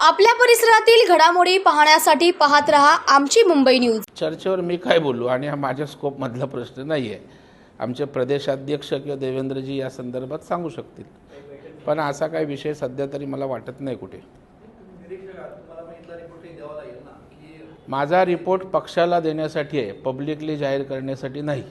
आपल्या परिसरातील घडामोडी पाहण्यासाठी पाहत रहा आमची मुंबई न्यूज. चर्चेवर मी काय बोलू? आणि हा माझ्या स्कोपमधला प्रश्न नाही आहे आमचे प्रदेशाध्यक्ष किंवा देवेंद्रजी या संदर्भात सांगू शकतील. पण असा काही विषय सध्या तरी मला वाटत नाही कुठे. माझा रिपोर्ट पक्षाला देण्यासाठी आहे पब्लिकली जाहीर करण्यासाठी नाही.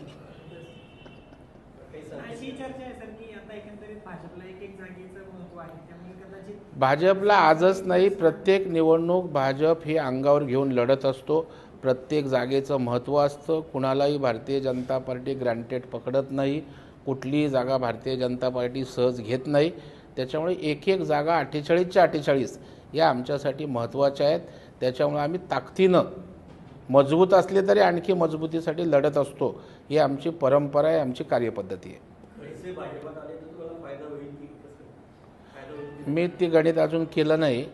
चर्चा आहे सर की आता एकंदरीत भाजपला एक एक जागेचं महत्त्व आहे त्यामुळे कदाचित भाजपला आजच नाही प्रत्येक निवडणूक भाजप ही अंगावर घेऊन लढत असतो. प्रत्येक जागेचं महत्त्व असतं. कुणालाही भारतीय जनता पार्टी ग्रँटेड पकडत नाही. कुठलीही जागा भारतीय जनता पार्टी सहज घेत नाही. त्याच्यामुळे एक एक जागा अठ्ठेचाळीसच्या अठ्ठेचाळीस या आमच्यासाठी महत्त्वाच्या आहेत. त्याच्यामुळे आम्ही ताकदीनं मजबूत असले तरी आणखी मजबूतीसाठी लढत असतो. ही आमची परंपरा आहे आमची कार्यपद्धती आहे. मी ती गणित अजून केलं नाही.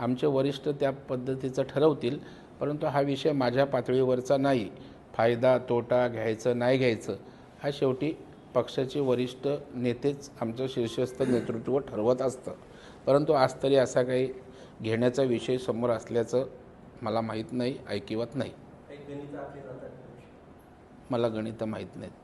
आमचे वरिष्ठ त्या पद्धतीचं ठरवतील परंतु हा विषय माझ्या पातळीवरचा नाही. फायदा तोटा घ्यायचं नाही घ्यायचं हा शेवटी पक्षाचे वरिष्ठ नेतेच आमचं शीर्षस्थ नेतृत्व ठरवत असतं. परंतु आज तरी असा काही घेण्याचा विषय समोर असल्याचं मला माहीत नाही ऐकिवत नाही. मला गणितं माहीत नाहीत.